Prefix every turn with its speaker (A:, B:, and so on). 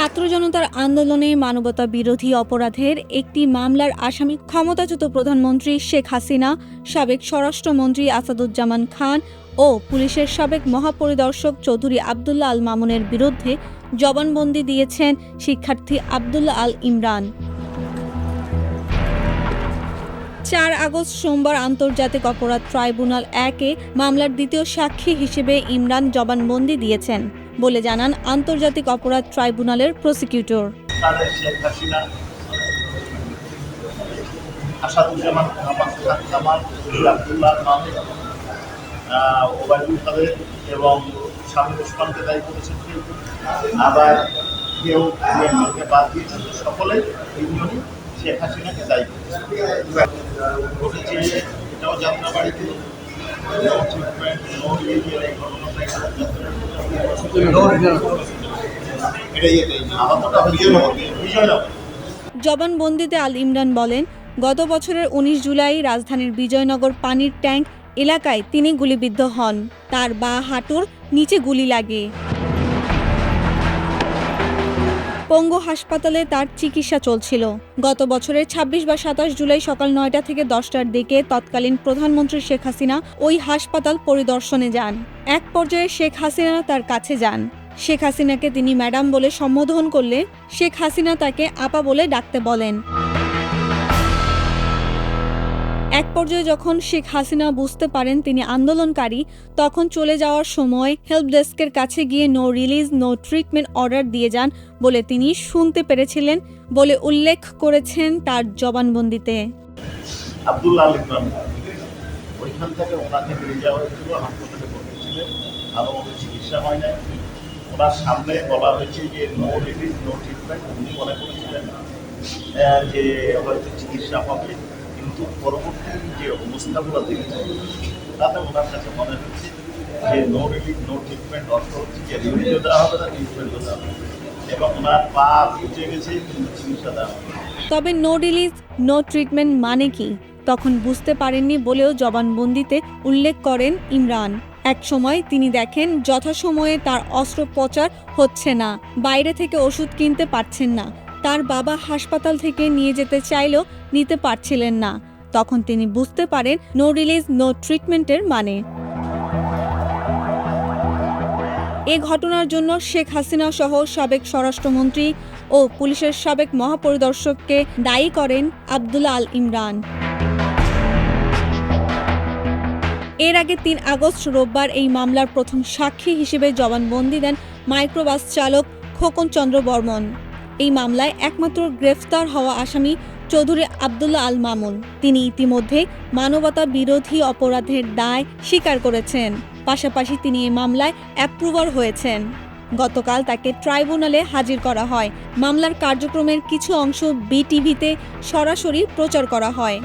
A: ছাত্র জনতার আন্দোলনে মানবতা বিরোধী অপরাধের একটি মামলার আসামি ক্ষমতাচ্যুত প্রধানমন্ত্রী শেখ হাসিনা, সাবেক স্বরাষ্ট্রমন্ত্রী আসাদুজ্জামান খান ও পুলিশের সাবেক মহাপরিদর্শক চৌধুরী আবদুল্লাহ আল মামুনের বিরুদ্ধে জবানবন্দি দিয়েছেন শিক্ষার্থী আবদুল্লাহ আল ইমরান। চার আগস্ট সোমবার আন্তর্জাতিক অপরাধ ট্রাইব্যুনাল একে মামলার দ্বিতীয় সাক্ষী হিসেবে ইমরান জবানবন্দি দিয়েছেন। বলে জানান আন্তর্জাতিক অপরাধ ট্রাইব্যুনালের প্রসিকিউটর। জবানবন্দিতে আল ইমরান বলেন, গত বছরের উনিশ জুলাই রাজধানীর বিজয়নগর পানির ট্যাঙ্ক এলাকায় তিনি গুলিবিদ্ধ হন। তার বা হাঁটুর নিচে গুলি লাগে। পঙ্গু হাসপাতালে তার চিকিৎসা চলছিল। গত বছরের ২৬ বা সাতাশ জুলাই সকাল নয়টা থেকে দশটার দিকে তৎকালীন প্রধানমন্ত্রী শেখ হাসিনা ওই হাসপাতাল পরিদর্শনে যান। এক পর্যায়ে শেখ হাসিনা তার কাছে যান। শেখ হাসিনাকে তিনি ম্যাডাম বলে সম্বোধন করলে শেখ হাসিনা তাকে আপা বলে ডাকতে বলেন। এক পর্যায়ে যখন শেখ হাসিনা বুঝতে পারেন তিনি আন্দোলনকারী, তখন চলে যাওয়ার সময় হেল্প ডেস্কের কাছে গিয়ে no release no treatment order দিয়ে যান বলে তিনি শুনতে পেরেছিলেন বলে উল্লেখ করেছেন তার জবানবন্দিতে।
B: ওনার সামনে বলা হয়েছে যে নো রিলিজ নো ট্রিটমেন্ট উনি মনে করেছিলেন যে হয়তো চিকিৎসা হবে। কিন্তু পরবর্তী যে অবস্থাগুলো দেখেছেন তাতে ওনার কাছে মনে হচ্ছে যে নো রিলিজ নো ট্রিটমেন্ট অর্থ হচ্ছে যে রিলিজও দেওয়া হবে না ট্রিটমেন্টও দেওয়া হবে এবং ওনার পা বুঝে গেছে, কিন্তু চিকিৎসা দেওয়া
A: তবে নো রিলিজ নো ট্রিটমেন্ট মানে কি? তখন বুঝতে পারেননি বলেও জবানবন্দিতে উল্লেখ করেন ইমরান। এক সময় তিনি দেখেন যথাসময়ে তার অস্ত্রোপচার হচ্ছে না, বাইরে থেকে ওষুধ কিনতে পারছেন না, তার বাবা হাসপাতাল থেকে নিয়ে যেতে চাইলেও নিতে পারছিলেন না। তখন তিনি বুঝতে পারেন নো রিলিজ নো ট্রিটমেন্টের মানে। এ ঘটনার জন্য শেখ হাসিনা সহ সাবেক স্বরাষ্ট্রমন্ত্রী ও পুলিশের সাবেক মহাপরিদর্শককে দায়ী করেন আবদুল্লা আল ইমরান। এর আগে তিন আগস্ট রোববার এই মামলার প্রথম সাক্ষী হিসেবে জবানবন্দি দেন মাইক্রোবাস চালক খোকন চন্দ্র বর্মন। এই মামলায় একমাত্র গ্রেফতার হওয়া আসামি চৌধুরী আবদুল্লাহ আল মামুন। তিনি ইতিমধ্যে মানবতা বিরোধী অপরাধের দায় স্বীকার করেছেন। পাশাপাশি তিনি এই মামলায় অ্যাপ্রুভার হয়েছেন। গতকাল তাকে ট্রাইব্যুনালে হাজির করা হয়। মামলার কার্যক্রমের কিছু অংশ বিটিভিতে সরাসরি প্রচার করা হয়।